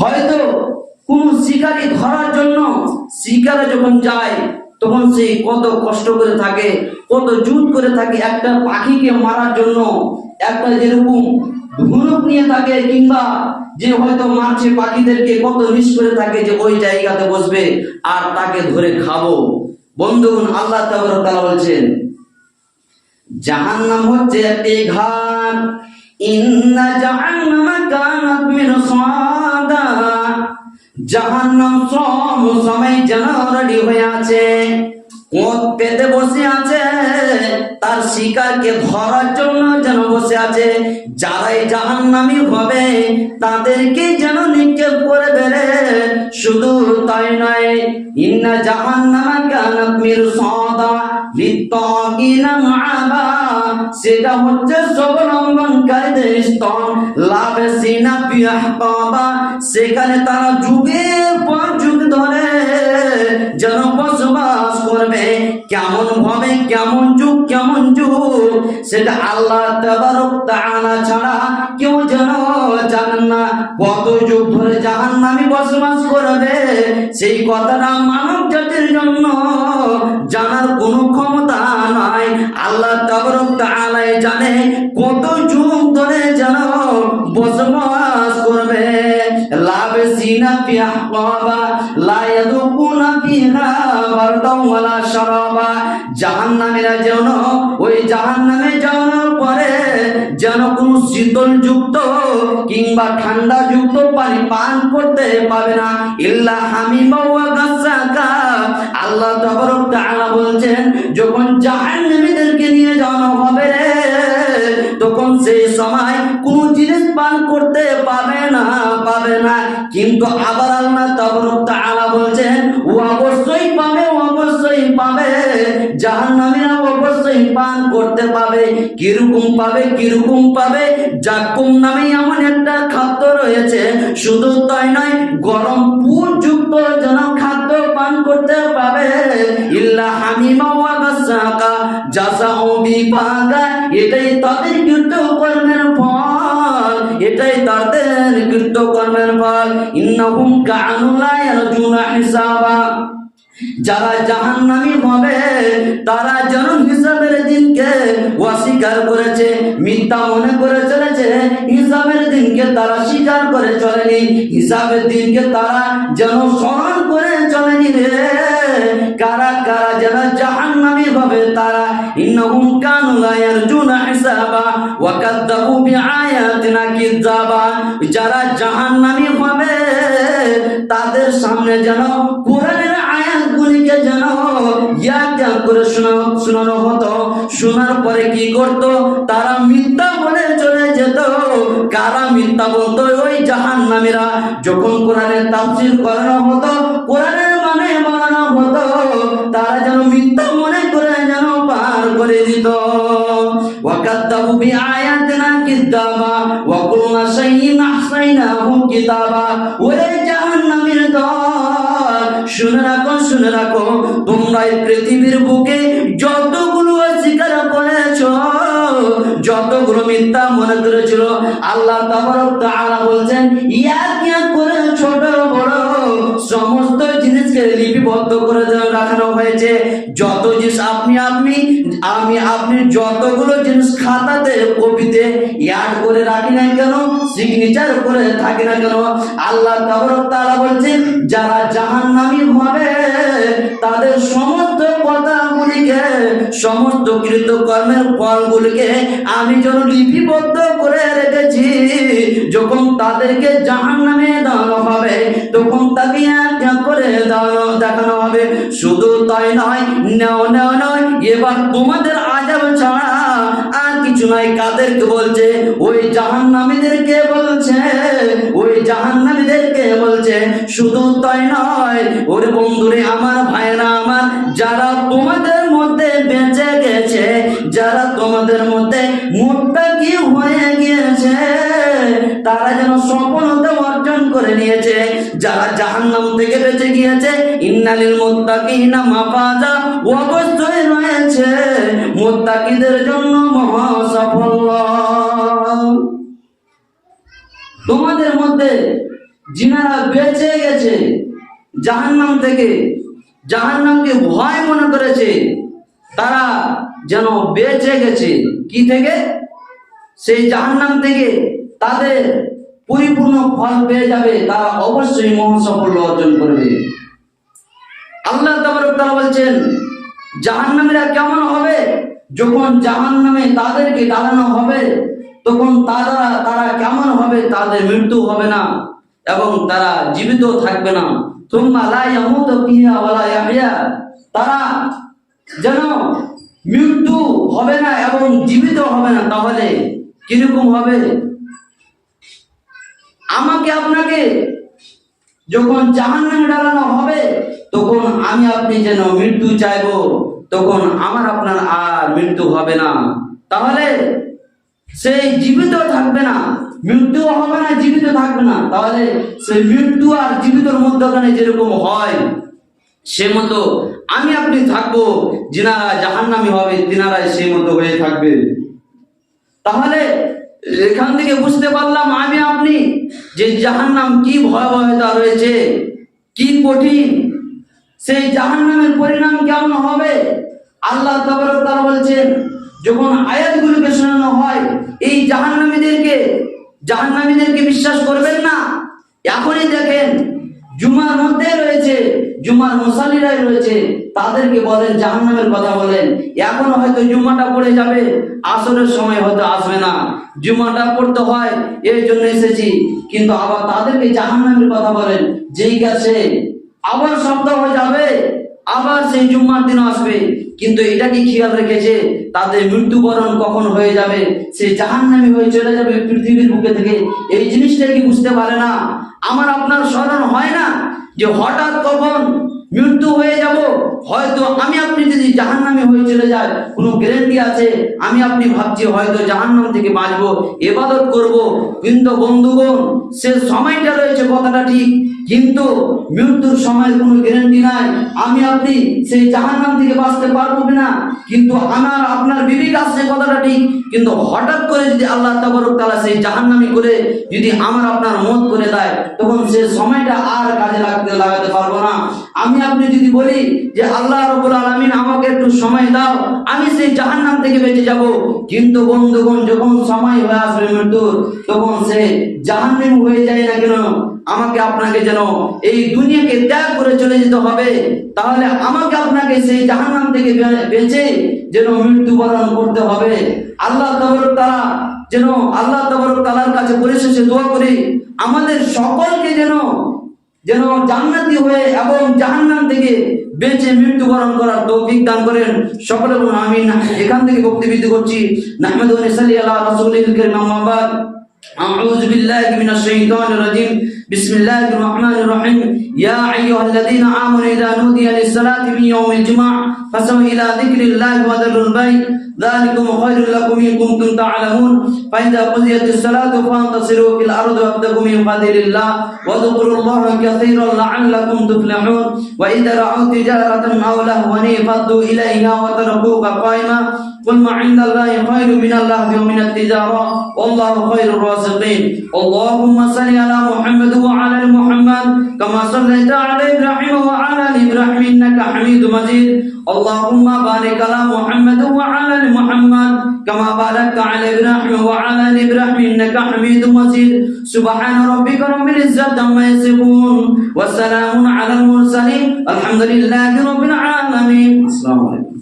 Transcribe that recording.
হয়তো কোন শিকারি ধরার জন্য শিকারে যখন যায়, তখন সে কত কষ্ট করে থাকে, কত জুট করে থাকে একটা পাখিকে মারার জন্য, একটা যেরকম ধনুক নিয়ে থাকে কিংবা যে হয়তো মারছে পাখিদেরকে, কত মিস করে থাকে যে ওই জায়গাতে বসবে আর তাকে ধরে খাব। বন্ধুগণ, আল্লাহ তাআলা বলছেন, জাহান্নাম হচ্ছে একটি ঘাট। ইন্না জাহান্নামা কানাত মিরসাদা জাহান্নাম সব সময় যেন রেডি হয়ে আছে কোঁত পেতে বসে আছে, তার শিকারকে ধরার জন্য যেন বসে আছে। যারাই জাহান্নামী হবে তাদেরকে যেন নিক্ষেপ করে বেড়ে, শুধু তাই নয়, ইন্না জাহান্নামা কানাত মিরসাদা সেটা হচ্ছে সবলম্বনকারীদের স্তন পিয়াহ বিয়াহতাবা সেখানে তারা যুগের পর যুগ ধরে যেন বসবাস করবে। কেমন ভাবে কেমন যুগ কেমন যুগ, সেটা আল্লাহ তাআলা ছাড়া কেউ যেন জানেন না। কত যুগ ধরে জাহান্নামে বসবাস করবে, সেই কথাটা মানব জাতির জন্য জানার কোনো ক্ষমতা নাই। আল্লাহ তাআলা জানে কত যুগ ধরে যেন বসবাস করবে। লাবসিনা সিনা ইয়াদুকুনা ফিহা বারদাও ওয়ালা যেন, ওই জাহান্নামে যাওয়ার পরে যেন কোন শীতল যুক্ত কিংবা ঠান্ডা যুক্ত পানি পান করতে পাবে না। ইল্লা হামিমা ওয়া গাসাকা আল্লাহ বলছেন, যখন জাহান্নামীদেরকে নিয়ে যাওয়া হবে তখন সেই সময় কোন জিনিস পান করতে পাবে না পাবে না। কিন্তু আবার আল্লাহ তাবারক তাআলা বলছেন করতে পাবে, কীরকম পাবে কীরকম পাবে? জাকুম নামে এমন একটা খাদ্য রয়েছে, শুধু তাই নয়, গরম পুর যুক্ত যেন খাদ্য পান করতে পাবে। ইল্লা হামিমা ওয়া গাসাকা জাযাউ বিপাগা এটাই তাদের কৃতকর্মের ফল, এটাই তাদের কৃতকর্মের ফল। ইন্নাহুম কানু লা ইয়ারজুনা হিসাবা। যারা জাহান্নামী হবে, তারা যেন হিসাবের দিনকে অস্বীকার করেছে, মিথ্যা মনে করে চলেছে। হিসাবের দিনকে তারা স্বীকার করে চলেনি, হিসাবের দিনকে তারা যেন স্মরণ করে চলেনি রে। কারা কারা যারা জাহান্নামী হবে, তারা ইন্নাহুম কানু লা হিসাবা, ওয়া কাযযাবু বিআয়াতিনা কিযাবা যারা জাহান্নামী হবে, তাদের সামনে যেন কোরআনের আয়াতগুলিকে যেন ইয়াকা করে শোনানো শোনানো হতো শোনার পরে কি করত তারা মিথ্যা বলে চলে যেত কারা মিথ্যা বলতো ওই জাহান্নামীরা যখন কোরআনের তাফসীর করানো হতো কোরআনের মানে বানানো হতো তারা যেন মিথ্যা মনে করে যেন পার করে দিত وكذبوا بآياتنا كذابا وكل شيء أحصيناه كتابا ওরে জাহান্নামের দল শুনে রাখো শুনে রাখো। তোমরা এই পৃথিবীর বুকে যতগুলো অস্বীকার করেছ, যতগুলো মিথ্যা মনে করেছিল, আল্লাহ তাবারক তাআলা বলছেন, ইয়াক ইয়াক করে ছোট বড় সমস্ত জিনিসকে লিপিবদ্ধ করে রাখানো হয়েছে। যত জিনিস আপনি আপনি, আমি, আপনি যতগুলো জিনিস খাতাতে, কপিতে ইয়াড করে রাখি না কেন সিগনেচার করে থাকি না কেন, আল্লাহ তারা বলছে যারা জাহান্নামি হবে, তাদের সমস্ত কথাগুলিকে সমস্ত কৃতকর্মের ফলগুলিকে আমি যেন লিপিবদ্ধ করে রেখেছি। যখন তাদেরকে জাহান নামে দেওয়ানো হবে, তখন তাকে এক করে দেওয়ানো দেখানো হবে। শুধু তাই নয়, নেও নেও নয় এবার তোমাদের আজাব ছাড়া আর কিছু নয় কাদেরকে বলছে, ওই জাহান নামীদেরকে বলছে, ওই জাহান নামীদেরকে বলছে, শুধু তাই নয়, ওরে বন্ধুরে, আমার ভাইরা সফলতা অর্জন করে নিয়েছে, যারা জাহান্নাম থেকে বেঁচে গিয়েছে, ইন্নালিল মুত্তাকিনা মাফাজা অবশ্যই রয়েছে। মুত্তাকিদের জন্য মহা তোমাদের মধ্যে যিনারা বেঁচে গেছে, জাহান্নাম থেকে, জাহান্নামকে ভয় মনে করেছে, তারা যেন বেঁচে গেছে। কি থেকে? সেই জাহান্নাম থেকে তাদের পরিপূর্ণ ফল পেয়ে যাবে তারা অবশ্যই মহাসাফল্য অর্জন করবে। আল্লাহ তাআলা বলছেন, জাহান্নামীরা কেমন হবে? যখন জাহান্নামে তাদেরকে দাঁড়ানো হবে, তখন তারা তারা কেমন হবে? তাদের মৃত্যু হবে না এবং তারা জীবিত থাকবে না। তারা যেন মৃত্যু হবে না এবং জীবিত হবে না, তাহলে কীরকম হবে? আমাকে আপনাকে যখন জাহান্নামে ডালানো হবে, তখন আমি আপনি যেন মৃত্যু চাইব, তখন আমার আপনার আর মৃত্যু হবে না। তাহলে সেই জীবিত থাকবে না, মৃত্যু হবে না জীবিত থাকবে না। তাহলে সেই মৃত্যু আর জীবিতর মধ্যখানে যেরকম হয় সে মতো আমি আপনি থাকব, যিনারা জাহান্নামি হবে তিনারা সে মতো হয়ে থাকবে। তাহলে এখান থেকে বুঝতে পারলাম আমি আপনি যে জাহান নাম কি ভয়াবহতা রয়েছে, কি কঠিন। সেই জাহান নামের পরিণাম কেমন হবে? আল্লাহ তারা বলছেন, যখন আয়াতগুলোকে শোনানো হয়, এই জাহান্নামীদেরকে জাহান্নামীদেরকে বিশ্বাস করবেন না? এখনই দেখেন জুমার মধ্যে রয়েছে, জুমার মুসালিরাই রয়েছে, তাদেরকে বলেন, জাহান্নামের কথা বলেন। এখন হয়তো জুমাটা পড়ে যাবে, আসরের সময় হয়তো আসবে না। জুমাটা পড়তে হয়, এই জন্য এসেছি। কিন্তু আবার তাদেরকে জাহান্নামের কথা বলেন, যেই গেছে, আবার সপ্তাহ হয়ে যাবে আবার সেই জুম্মার দিন আসবে। কিন্তু এটা কি খেয়াল রেখেছে? তাদের মৃত্যুবরণ কখন হয়ে যাবে? সে জাহান্নামি হয়ে চলে যাবে পৃথিবীর বুকে থেকে। এই জিনিসটা কি বুঝতে পারে না? আমার আপনার স্মরণ হয় না যে হঠাৎ কখন মৃত্যু হয়ে যাব, হয়তো আমি আপনি যদি জাহান্নামে হয়ে চলে যায় কোনো গ্যারেন্টি আছে? আমি আপনি ভাবছি হয়তো জাহান্নাম থেকে বাঁচবো এবাদত করব। কিন্তু বন্ধুগণ, সে সময়টা রয়েছে কথাটা ঠিক, কিন্তু মৃত্যুর সময় কোনো গ্যারেন্টি নাই। আমি আপনি সেই জাহান্নাম থেকে বাঁচতে পারব না কিন্তু আমার, আপনার বিবেক আসছে কথাটা ঠিক, কিন্তু হঠাৎ করে যদি আল্লাহ তাবারক তাআলা সেই জাহান্নামি করে যদি আমার, আপনার মত করে দেয়, তখন সে সময়টা আর কাজে লাগতে লাগাতে পারব না। আমি আপনি যদি বলি যে আল্লাহ রবুল আলমিন আমাকে একটু সময় দাও, আমি সেই জাহান্নাম থেকে বেঁচে যাব। কিন্তু বন্ধুগণ, যখন সময় হয়ে আসবে মৃত্যুর, তখন সে জাহান্নাম হয়ে যায় না কেন? আমাকে আপনাকে যেন এই দুনিয়াকে ত্যাগ করে চলে যেতে হবে। তাহলে আমাকে আপনাকে সেই জাহান্নাম থেকে বেঁচে যেন মৃত্যুবরণ করতে হবে। আল্লাহ তাবারক তাআলা যেন, আল্লাহ তাবারক তালার কাছে পরিশেষে দোয়া করি, আমাদের সকলকে যেন যেন জান্নাতি হয়ে এবং জাহান্নাম থেকে বেঁচে মৃত্যুবরণ করার তৌফিক দান করেন সকলে বলুন আমিন এখান থেকে বক্তব্য করছি নাহমাদু ওয়া নাসাল্লি আলা রাসূলিল কারীম আম্মা বাদ أعوذ بالله من الشيطان الرجيم بسم الله الرحمن الرحيم يا أيها الذين آمنوا إذا نودي للصلاة من يوم الجمعة فسعوا إلى ذكر الله وذروا البيع ذلكم خير لكم إن كنتم تعلمون. فإذا قضيت الصلاة فانتصروا في الأرض وابتغوا من فضل الله واذكروا الله كثيرا لعلكم تفلحون. وإذا رأوا تجارة أو لهوا انفضوا إليها وتركوك قائما. قل ما عند الله خير من الله ومن التجارة والله خير الرازقين. اللهم صل على محمد وعلى آل محمد كما صليت على إبراهيم وعلى إبراهيم إنك حميد مجيد. اللهم بارك على محمد كما باركت على إبراهيم وعلى إبراهيم إنك حميد مجيد. سبحان ربك رب العزة عما يصفون والسلام على المرسلين. الحمد لله رب العالمين. السلام عليكم.